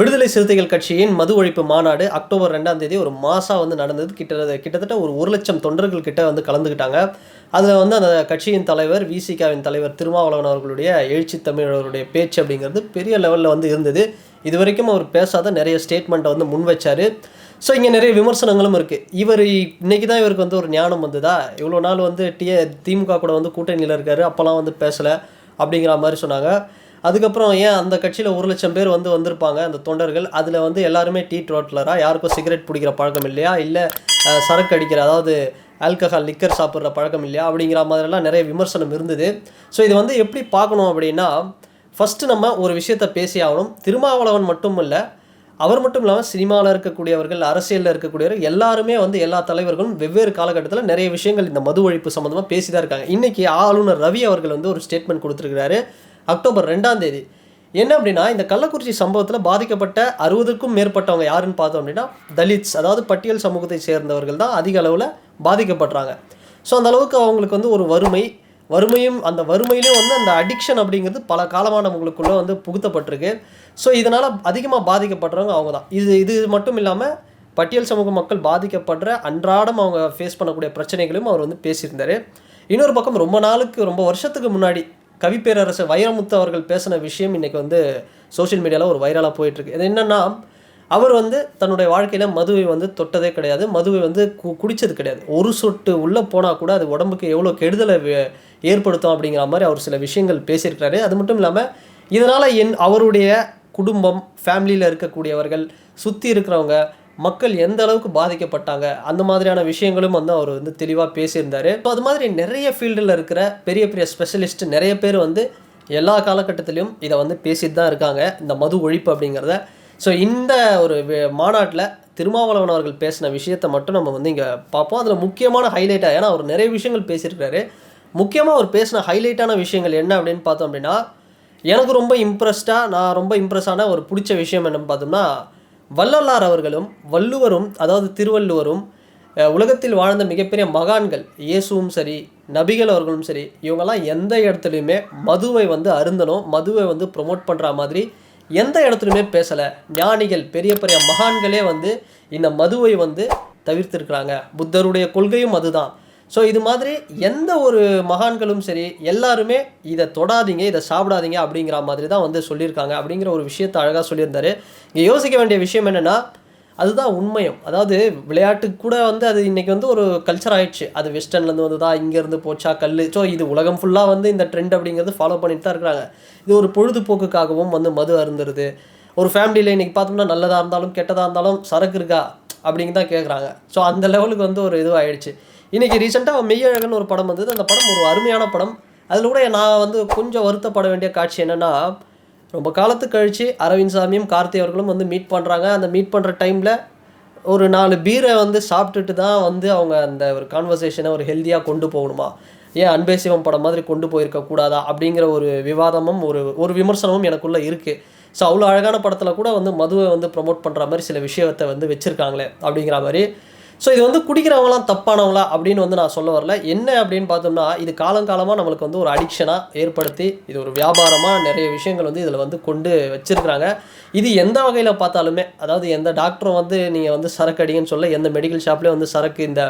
விடுதலை சிறுத்தைகள் கட்சியின் மது ஒழிப்பு மாநாடு அக்டோபர் ரெண்டாம் தேதி ஒரு மாதம் வந்து நடந்தது. கிட்டத்தட்ட கிட்டத்தட்ட ஒரு ஒரு லட்சம் தொண்டர்கள் கிட்ட வந்து கலந்துக்கிட்டாங்க அதில் வந்து அந்த கட்சியின் தலைவர் விசிகாவின் தலைவர் திருமாவளவன் அவர்களுடைய எழுச்சி தமிழர்களுடைய பேச்சு அப்படிங்கிறது பெரிய லெவலில் வந்து இருந்தது. இது வரைக்கும் அவர் பேசாத நிறைய ஸ்டேட்மெண்ட்டை வந்து முன் வச்சார். ஸோ இங்கே நிறைய விமர்சனங்களும் இருக்குது இவர் இன்றைக்கி தான் இவருக்கு வந்து ஒரு ஞானம் வந்ததா? இவ்வளோ நாள் வந்து டிஏ திமுக கூட வந்து கூட்டணியில் இருக்காரு. அப்போல்லாம் வந்து பேசலை அப்படிங்கிற மாதிரி சொன்னாங்க. அதுக்கப்புறம் ஏன் அந்த கட்சியில் ஒரு லட்சம் பேர் வந்து வந்திருப்பாங்க அந்த தொண்டர்கள்? அதில் வந்து எல்லாருமே டீ ட்ரோட்லரா? யாருக்கும் சிகரெட் பிடிக்கிற பழக்கம் இல்லையா? இல்லை சரக்கு அடிக்கிற அதாவது ஆல்கஹால் லிக்கர் சாப்பிட்ற பழக்கம் இல்லையா? அப்படிங்கிற மாதிரிலாம் நிறைய விமர்சனம் இருந்தது. ஸோ இது வந்து எப்படி பார்க்கணும் அப்படின்னா ஃபஸ்ட்டு நம்ம ஒரு விஷயத்தை பேசி ஆகணும். திருமாவளவன் மட்டும் இல்லை அவர் மட்டும் இல்லாமல் சினிமாவில் இருக்கக்கூடியவர்கள் அரசியலில் இருக்கக்கூடியவர்கள் எல்லாருமே வந்து எல்லா தலைவர்களும் வெவ்வேறு காலகட்டத்தில் நிறைய விஷயங்கள் இந்த மது ஒழிப்பு சம்மந்தமாக பேசி தான் இருக்காங்க. இன்றைக்கி ஆளுநர் ரவி அவர்கள் வந்து ஒரு ஸ்டேட்மெண்ட் கொடுத்துருக்கிறாரு. அக்டோபர் ரெண்டாம் தேதி. என்ன அப்படின்னா இந்த கள்ளக்குறிச்சி சம்பவத்தில் பாதிக்கப்பட்ட அறுபதுக்கும் மேற்பட்டவங்க யாருன்னு பார்த்தோம் அப்படின்னா தலித்ஸ் அதாவது பட்டியல் சமூகத்தை சேர்ந்தவர்கள் தான் அதிக அளவில் பாதிக்கப்படுறாங்க. ஸோ அந்த அளவுக்கு அவங்களுக்கு வந்து ஒரு வறுமை வறுமையும் அந்த வறுமையிலும் வந்து அந்த அடிக்ஷன் அப்படிங்கிறது பல காலமானவங்களுக்குள்ளே வந்து புகுத்தப்பட்டிருக்கு. ஸோ இதனால் அதிகமாக பாதிக்கப்படுறவங்க அவங்க தான். இது இது மட்டும் இல்லாமல் பட்டியல் சமூக மக்கள் பாதிக்கப்படுற அன்றாடம் அவங்க ஃபேஸ் பண்ணக்கூடிய பிரச்சனைகளையும் அவர் வந்து பேசியிருந்தார். இன்னொரு பக்கம் ரொம்ப நாளுக்கு ரொம்ப வருஷத்துக்கு முன்னாடி கவிப்பேரரசர் வைரமுத்து அவர்கள் பேசின விஷயம் இன்றைக்கி வந்து சோஷியல் மீடியாவில் ஒரு வைரலாக போயிட்டுருக்கு. இது என்னென்னா அவர் வந்து தன்னுடைய வாழ்க்கையில் மதுவை வந்து தொட்டதே கிடையாது. மதுவை வந்து கு குடித்தது கிடையாது. ஒரு சொட்டு உள்ளே போனால் கூட அது உடம்புக்கு எவ்வளோ கெடுதலை ஏற்படுத்தும் அப்படிங்கிற மாதிரி அவர் சில விஷயங்கள் பேசியிருக்கிறாரு. அது மட்டும் இல்லாமல் இதனால் என் அவருடைய குடும்பம் ஃபேமிலியில் இருக்கக்கூடியவர்கள் சுற்றி இருக்கிறவங்க மக்கள் எந்த அளவுக்கு பாதிக்கப்பட்டாங்க அந்த மாதிரியான விஷயங்களும் வந்து அவர் வந்து தெளிவாக பேசியிருந்தார். ஸோ அது மாதிரி நிறைய ஃபீல்டில் இருக்கிற பெரிய பெரிய ஸ்பெஷலிஸ்ட் நிறைய பேர் வந்து எல்லா காலகட்டத்திலையும் இதை வந்து பேசிட்டு தான் இருக்காங்க இந்த மது ஒழிப்பு அப்படிங்கிறத. ஸோ இந்த ஒரு மாநாட்டில் திருமாவளவன் அவர்கள் பேசின விஷயத்தை மட்டும் நம்ம வந்து இங்கே பார்ப்போம். அதில் முக்கியமான ஹைலைட்டாக ஏன்னா அவர் நிறைய விஷயங்கள் பேசியிருக்கிறாரு. முக்கியமாக அவர் பேசின ஹைலைட்டான விஷயங்கள் என்ன அப்படின்னு பார்த்தோம் அப்படின்னா எனக்கு ரொம்ப இம்ப்ரெஸ்டாக நான் ரொம்ப இம்ப்ரெஸ் ஆன ஒரு பிடிச்ச விஷயம் என்னன்னு பார்த்தோம்னா வள்ளலார் அவர்களும் வள்ளுவரும் அதாவது திருவள்ளுவரும் உலகத்தில் வாழ்ந்த மிகப்பெரிய மகான்கள் இயேசுவும் சரி நபிகள் அவர்களும் சரி இவங்கெல்லாம் எந்த இடத்துலையுமே மதுவை வந்து அருந்தணும் மதுவை வந்து ப்ரொமோட் பண்ணுற மாதிரி எந்த இடத்துலையுமே பேசலை. ஞானிகள் பெரிய பெரிய மகான்களே வந்து இந்த மதுவை வந்து தவிர்த்திருக்கிறாங்க. புத்தருடைய கொள்கையும் அதுதான். ஸோ இது மாதிரி எந்த ஒரு மகான்களும் சரி எல்லாருமே இதை தொடாதீங்க இதை சாப்பிடாதீங்க அப்படிங்கிற மாதிரி தான் வந்து சொல்லியிருக்காங்க அப்படிங்கிற ஒரு விஷயத்தை அழகாக சொல்லியிருந்தாரு. இங்கே யோசிக்க வேண்டிய விஷயம் என்னென்னா அதுதான் உண்மையும். அதாவது விளையாட்டு கூட வந்து அது இன்றைக்கி வந்து ஒரு கல்ச்சர் ஆயிடுச்சு. அது வெஸ்டர்ன்லேருந்து வந்து தான் இங்கேருந்து போச்சா கல் ஸோ இது உலகம் ஃபுல்லாக வந்து இந்த ட்ரெண்ட் அப்படிங்கிறது ஃபாலோ பண்ணிட்டு தான் இருக்கிறாங்க. இது ஒரு பொழுதுபோக்குக்காகவும் வந்து மது அருந்துருது ஒரு ஃபேமிலியில் இன்றைக்கி பார்த்தோம்னா நல்லதாக இருந்தாலும் கெட்டதாக இருந்தாலும் சரக்கு இருக்கா அப்படின்னு தான் கேட்குறாங்க ஸோ அந்த லெவலுக்கு வந்து ஒரு இதுவாகிடுச்சு இன்றைக்கி ரீசெண்டாக மெய்யழகன் ஒரு படம் வந்தது. அந்த படம் ஒரு அருமையான படம். அதில் கூட நான் வந்து கொஞ்சம் வருத்தப்பட வேண்டிய காட்சி என்னென்னா ரொம்ப காலத்து கழித்து அரவிந்த் சாமியும் கார்த்தி அவர்களும் வந்து மீட் பண்ணுறாங்க அந்த மீட் பண்ணுற டைமில் ஒரு நாலு பீரை வந்து சாப்பிட்டுட்டு தான் வந்து அவங்க அந்த ஒரு கான்வர்சேஷனை ஒரு ஹெல்த்தியாக கொண்டு போகணுமா? ஏன் அன்பே சிவம் படம் மாதிரி கொண்டு போயிருக்க கூடாதா? அப்படிங்கிற ஒரு விவாதமும் ஒரு ஒரு விமர்சனமும் எனக்குள்ளே இருக்குது ஸோ அவ்வளோ அழகான படத்தில் கூட வந்து மதுவை வந்து ப்ரமோட் பண்ணுற மாதிரி சில விஷயத்தை வந்து வச்சுருக்காங்களே அப்படிங்கிற மாதிரி. ஸோ இது வந்து குடிக்கிறவங்களாம் தப்பானவங்களா அப்படின்னு வந்து நான் சொல்ல வரல. என்ன அப்படின்னு பார்த்தோம்னா இது காலங்காலமாக நம்மளுக்கு வந்து ஒரு அடிக்ஷனாக ஏற்படுத்தி இது ஒரு வியாபாரமாக நிறைய விஷயங்கள் வந்து இதில் வந்து கொண்டு வச்சிருக்கிறாங்க. இது எந்த வகையில் பார்த்தாலுமே அதாவது எந்த டாக்டரும் வந்து நீங்கள் வந்து சரக்கு அடிங்கன்னு சொல்ல எந்த மெடிக்கல் ஷாப்லேயும் வந்து சரக்கு இந்த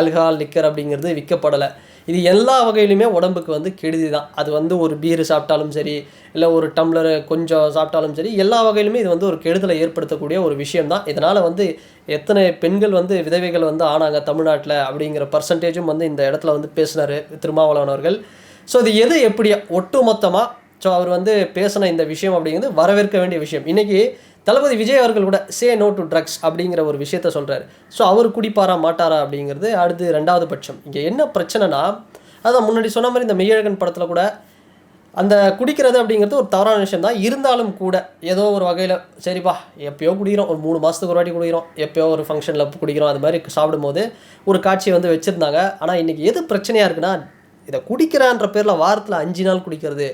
ஆல்கஹால் லிக்கர் அப்படிங்கிறது விற்கப்படலை. இது எல்லா வகையிலுமே உடம்புக்கு வந்து கெடுதி தான் அது வந்து ஒரு பீர் சாப்பிட்டாலும் சரி இல்லை ஒரு டம்ளர் கொஞ்சம் சாப்பிட்டாலும் சரி எல்லா வகையிலுமே இது வந்து ஒரு கெடுதலை ஏற்படுத்தக்கூடிய ஒரு விஷயம் தான் இதனால் வந்து எத்தனை பெண்கள் வந்து விதவைகள் வந்து ஆனாங்க தமிழ்நாட்டில் அப்படிங்கிற பர்சன்டேஜும் வந்து இந்த இடத்துல வந்து பேசினார் திருமாவளவனவர்கள் ஸோ இது எது எப்படியா ஒட்டு மொத்தமாக ஸோ அவர் வந்து பேசின இந்த விஷயம் அப்படிங்கிறது வரவேற்க வேண்டிய விஷயம். இன்றைக்கி தளபதி விஜய் அவர்கள் கூட சே நோ டு ட்ரக்ஸ் அப்படிங்கிற ஒரு விஷயத்த சொல்கிறாரு ஸோ அவர் குடிப்பாரா மாட்டாரா அப்படிங்கிறது அடுத்து ரெண்டாவது பட்சம். இங்கே என்ன பிரச்சனைனா அதான் முன்னாடி சொன்ன மாதிரி இந்த மெய்யழகன் படத்தில் கூட அந்த குடிக்கிறது அப்படிங்கிறது ஒரு தவறான விஷயம் தான். இருந்தாலும் கூட ஏதோ ஒரு வகையில் சரிப்பா எப்பயோ குடிக்கிறோம் ஒரு மூணு மாதத்துக்கு ஒரு வாட்டி குடிக்கிறோம் எப்பயோ ஒரு ஃபங்க்ஷனில் குடிக்கிறோம் அது மாதிரி சாப்பிடும்போது ஒரு காட்சியை வந்து வச்சுருந்தாங்க. ஆனால் இன்றைக்கி எது பிரச்சனையாக இருக்குன்னா இதை குடிக்கிறான்ற பேரில் வாரத்தில் அஞ்சு நாள் குடிக்கிறது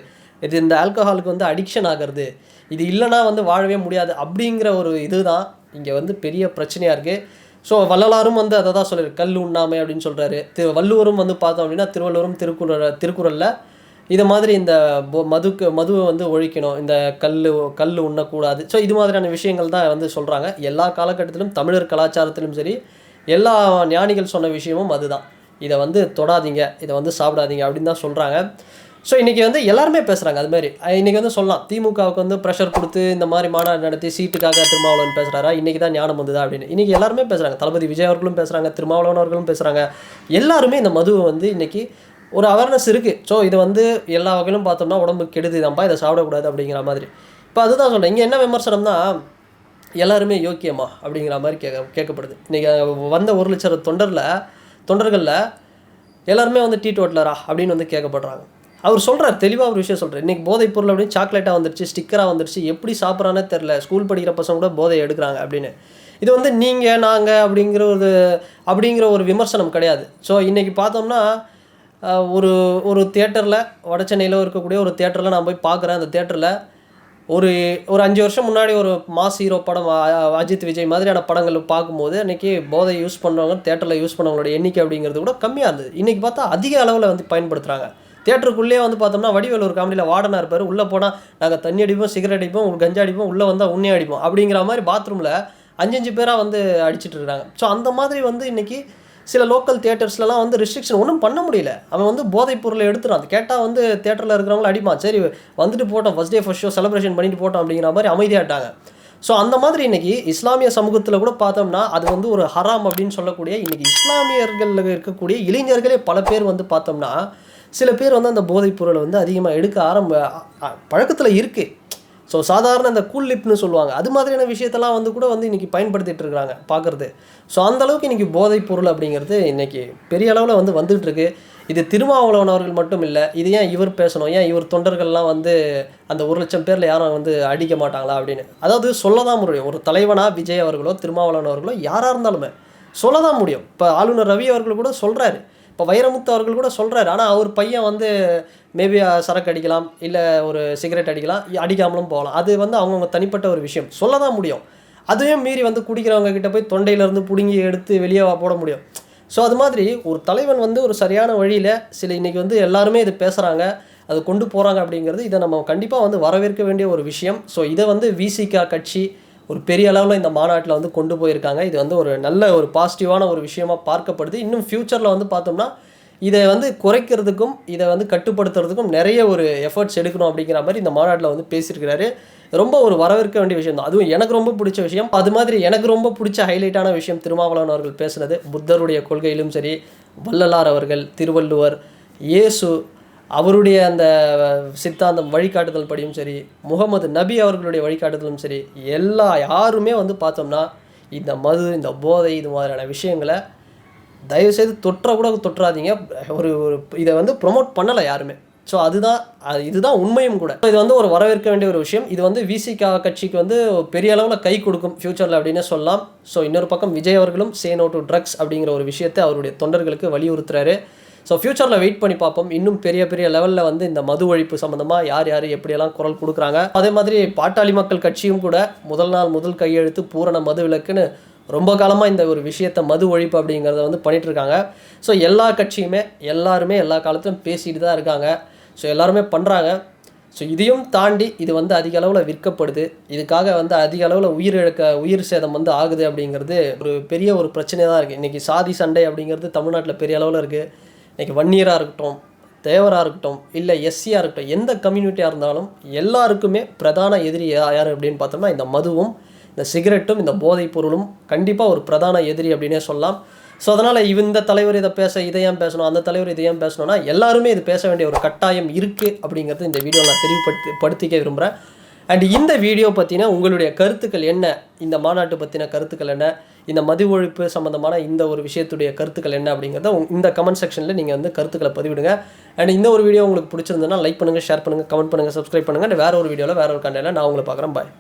இது இந்த ஆல்கஹாலுக்கு வந்து அடிக்ஷன் ஆகிறது. இது இல்லைன்னா வந்து வாழவே முடியாது. அப்படிங்கிற ஒரு இதுதான் இங்கே வந்து பெரிய பிரச்சனையாக இருக்குது ஸோ வள்ளலாரும் வந்து அதை தான் சொல்றாரு. கல் உண்ணாமை அப்படின்னு சொல்கிறாரு திரு வள்ளுவரும் வந்து பார்த்தோம் அப்படின்னா திருவள்ளுவரும் திருக்குறள் திருக்குறளில் இது மாதிரி இந்த மதுக்கு மதுவை வந்து ஒழிக்கணும். இந்த கல் கல் உண்ணக்கூடாது. ஸோ இது மாதிரியான விஷயங்கள் தான் வந்து சொல்கிறாங்க எல்லா காலகட்டத்திலும் தமிழர் கலாச்சாரத்திலும் சரி எல்லா ஞானிகள் சொன்ன விஷயமும் அதுதான். இதை வந்து தொடாதீங்க. இதை வந்து சாப்பிடாதீங்க அப்படின்னு தான் சொல்கிறாங்க ஸோ இன்றைக்கி வந்து எல்லாருமே பேசுகிறாங்க அது மாதிரி. இன்றைக்கி இன்னைக்கு வந்து சொல்லலாம் திமுகவுக்கு வந்து ப்ரெஷர் கொடுத்து இந்த மாதிரி மாநாடு நடத்தி சீட்டுக்காக திருமாவளவன் பேசுகிறாரா இன்றைக்கி தான் ஞானம் வந்ததா அப்படின்னு. இன்றைக்கி எல்லாருமே பேசுகிறாங்க தளபதி விஜய் அவர்களும் பேசுகிறாங்க திருமாவளவன் அவர்களும் பேசுகிறாங்க எல்லாருமே இந்த மதுவை வந்து இன்றைக்கி ஒரு அவேர்னஸ் இருக்குது ஸோ இது வந்து எல்லா வகையிலும் பார்த்தோம்னா உடம்புக்கு கெடுது தான்ப்பா இதை சாப்பிடக்கூடாது அப்படிங்கிற மாதிரி. இப்போ அதுதான் சொல்கிறேன் இங்கே என்ன விமர்சனம்னா எல்லாருமே யோக்கியமா அப்படிங்கிற மாதிரி கேட்க கேட்கப்படுது. இன்றைக்கி வந்த ஒரு லட்சம் தொண்டரில் தொண்டர்களில் எல்லாருமே வந்து டீ டோட்லரா அப்படின்னு வந்து கேட்கப்படுறாங்க. அவர் சொல்கிறார் தெளிவாக ஒரு விஷயம் சொல்கிறார் இன்றைக்கி போதைப் பொருள் அப்படின்னு சாக்லேட்டாக வந்துருச்சு ஸ்டிக்கராக வந்துருச்சு எப்படி சாப்பிட்றானே தெரில ஸ்கூல் படிக்கிற பசங்க கூட போதை எடுக்கிறாங்க அப்படின்னு. இது வந்து நீங்கள் நாங்கள் அப்படிங்கிற ஒரு அப்படிங்கிற ஒரு விமர்சனம் கிடையாது. ஸோ இன்றைக்கி பார்த்தோம்னா ஒரு ஒரு தியேட்டரில் வட சென்னையில் இருக்கக்கூடிய ஒரு தேட்டரில் நான் போய் பார்க்குறேன். அந்த தேட்டரில் ஒரு ஒரு அஞ்சு வருஷம் முன்னாடி ஒரு மாஸ் ஹீரோ படம் அஜித் விஜய் மாதிரியான படங்கள் பார்க்கும்போது அன்றைக்கி போதை யூஸ் பண்ணுறவங்க தேட்டரில் யூஸ் பண்ணவங்களோட எண்ணிக்கை அப்படிங்கிறது கூட கம்மியாக இருந்தது. இன்றைக்கி பார்த்தா அதிக அளவில் வந்து பயன்படுத்துகிறாங்க தேட்டருக்குள்ளேயே வந்து பார்த்தோம்னா வடிவேல் ஒரு காமெடியில் வார்டனாக இருப்பார். உள்ளே போனால் நாங்கள் தண்ணி அடிப்போம் சிகரெட் அடிப்போம் உங்களுக்கு கஞ்சா அடிப்போம் உள்ளே வந்தால் உன்னே அடிப்போம் அப்படிங்கிற மாதிரி பாத்ரூமில் அஞ்சஞ்சு பேராக வந்து அடிச்சிட்டு இருக்காங்க. ஸோ அந்த மாதிரி வந்து இன்றைக்கி சில லோக்கல் தேட்டர்ஸ்லலாம் வந்து ரெஸ்ட்ரிக்ஷன் ஒன்றும் பண்ண முடியல. அவன் வந்து போதைப் பொருளை எடுத்துறான். அது கேட்டால் வந்து தேட்டரில் இருக்கிறவங்கள அடிப்பான். சரி வந்துட்டு போட்டோம் first day first show celebration பண்ணிட்டு போட்டோம் அப்படிங்கிற மாதிரி அமைதியாட்டாங்க ஸோ அந்த மாதிரி இன்னைக்கு இஸ்லாமிய சமூகத்தில் கூட பார்த்தோம்னா அது வந்து ஒரு ஹராம் அப்படின்னு சொல்லக்கூடிய இன்றைக்கி இஸ்லாமியர்களில் இருக்கக்கூடிய இளைஞர்களே பல பேர் வந்து பார்த்தோம்னா சில பேர் வந்து அந்த போதைப் பொருளை வந்து அதிகமாக எடுக்க ஆரம்ப பழக்கத்தில் இருக்குது ஸோ சாதாரண இந்த கூல் லிப்னு சொல்லுவாங்க. அது மாதிரியான விஷயத்தெல்லாம் வந்து கூட வந்து இன்றைக்கி பயன்படுத்திகிட்டு இருக்கிறாங்க பார்க்குறது ஸோ அந்த அளவுக்கு இன்றைக்கி போதைப் பொருள் அப்படிங்கிறது இன்றைக்கி பெரிய அளவில் வந்து வந்துகிட்ருக்கு இது திருமாவளவன் அவர்கள் மட்டும் இல்லை இது ஏன் இவர் பேசணும்? ஏன் இவர் தொண்டர்கள்லாம் வந்து அந்த ஒரு லட்சம் பேரில் யாரும் வந்து அடிக்க மாட்டாங்களா அப்படின்னு. அதாவது சொல்ல தான் முடியும். ஒரு தலைவனாக விஜய் அவர்களோ திருமாவளவன் அவர்களோ யாராக இருந்தாலுமே சொல்ல தான் முடியும். இப்போ ஆளுநர் ரவி அவர்கள் கூட சொல்கிறாரு இப்போ வைரமுத்து அவர்கள் கூட சொல்கிறாரு ஆனால் அவர் பையன் வந்து மேபி சரக்கு அடிக்கலாம் இல்லை ஒரு சிகரெட் அடிக்கலாம் அடிக்காமலும் போகலாம். அது வந்து அவங்கவுங்க தனிப்பட்ட ஒரு விஷயம். சொல்ல தான் முடியும். அதையும் மீறி வந்து குடிக்கிறவங்க கிட்ட போய் தொண்டையிலேருந்து பிடுங்கி எடுத்து வெளியே போட முடியும். ஸோ அது மாதிரி ஒரு தலைவன் வந்து ஒரு சரியான வழியில் சில இன்றைக்கி வந்து எல்லாருமே இது பேசுகிறாங்க அது கொண்டு போகிறாங்க அப்படிங்கிறது இதை நம்ம கண்டிப்பாக வந்து வரவேற்க வேண்டிய ஒரு விஷயம். ஸோ இதை வந்து விசிகா கட்சி ஒரு பெரிய அளவில் இந்த மாநாட்டில் வந்து கொண்டு போயிருக்காங்க. இது வந்து ஒரு நல்ல ஒரு பாசிட்டிவான ஒரு விஷயமா பார்க்கப்படுது. இன்னும் ஃப்யூச்சரில் வந்து பார்த்தோம்னா இதை வந்து குறைக்கிறதுக்கும் இதை வந்து கட்டுப்படுத்துறதுக்கும் நிறைய ஒரு எஃபர்ட்ஸ் எடுக்கணும் அப்படிங்கிற மாதிரி இந்த மாநாட்டில் வந்து பேசியிருக்கிறாரு. ரொம்ப ஒரு வரவேற்க வேண்டிய விஷயம் தான். அதுவும் எனக்கு ரொம்ப பிடிச்ச விஷயம். அது மாதிரி எனக்கு ரொம்ப பிடிச்ச ஹைலைட்டான விஷயம் திருமாவளவன் அவர்கள் பேசுனது. புத்தருடைய கொள்கையிலும் சரி வள்ளலார் அவர்கள் திருவள்ளுவர் இயேசு அவருடைய அந்த சித்தாந்தம் வழிகாட்டுதல் படியும் சரி முகமது நபி அவர்களுடைய வழிகாட்டுதலும் சரி எல்லா யாருமே வந்து பார்த்தோம்னா இந்த மது இந்த போதை இது மாதிரியான விஷயங்களை தயவுசெய்து தொற்ற கூட தொற்றாதீங்க. ஒரு ஒரு இதை வந்து ப்ரொமோட் பண்ணலை யாருமே. ஸோ அதுதான் அது- இதுதான் உண்மையும் கூட. இது வந்து ஒரு வரவேற்க வேண்டிய ஒரு விஷயம். இது வந்து விசிகா கட்சிக்கு வந்து பெரிய அளவில் கை கொடுக்கும் ஃப்யூச்சரில் அப்படின்னு சொல்லலாம். ஸோ இன்னொரு பக்கம் விஜய் அவர்களும் சே நோ டு ட்ரக்ஸ் அப்படிங்கிற ஒரு விஷயத்தை அவருடைய தொண்டர்களுக்கு வலியுறுத்துறாரு. ஸோ ஃப்யூச்சரில் வெயிட் பண்ணி பார்ப்போம். இன்னும் பெரிய பெரிய லெவலில் வந்து இந்த மது ஒழிப்பு சம்மந்தமாக யார் யார் எப்படியெல்லாம் குரல் கொடுக்குறாங்க. அதே மாதிரி பாட்டாளி மக்கள் கட்சியும் கூட முதல் நாள் முதல் கையெழுத்து பூரண மது விலக்குன்னு ரொம்ப காலமாக இந்த ஒரு விஷயத்தை மது ஒழிப்பு அப்படிங்கிறத வந்து பண்ணிகிட்ருக்காங்க இருக்காங்க. ஸோ எல்லா கட்சியுமே எல்லாருமே எல்லா காலத்திலும் பேசிகிட்டு தான் இருக்காங்க. ஸோ எல்லாருமே பண்ணுறாங்க ஸோ இதையும் தாண்டி இது வந்து அதிக அளவில் விற்கப்படுது. இதுக்காக வந்து அதிக அளவில் உயிர் இழக்க உயிர் சேதம் வந்து ஆகுது அப்படிங்கிறது ஒரு பெரிய ஒரு பிரச்சனையாக தான் இருக்குது இன்றைக்கி சாதி சண்டை அப்படிங்கிறது தமிழ்நாட்டில் பெரிய அளவில் இருக்குது இன்றைக்கி வன்னியராக இருக்கட்டும் தேவராக இருக்கட்டும் இல்லை எஸ்சியாக இருக்கட்டும் எந்த கம்யூனிட்டியாக இருந்தாலும் எல்லாருக்குமே பிரதான எதிரி யார் அப்படின்னு பார்த்தோம்னா இந்த மதுவும் இந்த சிகரெட்டும் இந்த போதைப் பொருளும் கண்டிப்பாக ஒரு பிரதான எதிரி அப்படின்னே சொல்லலாம். ஸோ அதனால் இந்த தலைவர் இதை பேச இதை ஏன் பேசணும் அந்த தலைவர் இதை ஏன் பேசணும்னா எல்லாருமே இது பேச வேண்டிய ஒரு கட்டாயம் இருக்குது அப்படிங்கிறது இந்த வீடியோவில் நான் தெளிவுபடுத்தி படுத்திக்க விரும்புகிறேன் அண்ட் இந்த வீடியோ பற்றினா உங்களுடைய கருத்துக்கள் என்ன? இந்த மாநாட்டு பற்றின கருத்துக்கள் என்ன? இந்த மது ஒழிப்பு சம்மந்தமான இந்த ஒரு விஷயத்துடைய கருத்துக்கள் என்ன அப்படிங்கிறத இந்த கமெண்ட் செக்ஷனில் நீங்கள் வந்து கருத்துக்களை பதிவிடுங்க. அண்ட் இந்த ஒரு வீடியோ உங்களுக்கு பிடிச்சிருந்ததுன்னா லைக் பண்ணுங்கள் ஷேர் பண்ணுங்கள் கமெண்ட் பண்ணுங்கள் சப்ஸ்கிரைப் பண்ணுங்கள் வேறு ஒரு வீடியோவில் வேறு ஒரு கண்டென்ட்ல நான் உங்களை பார்க்குறேன். பாய்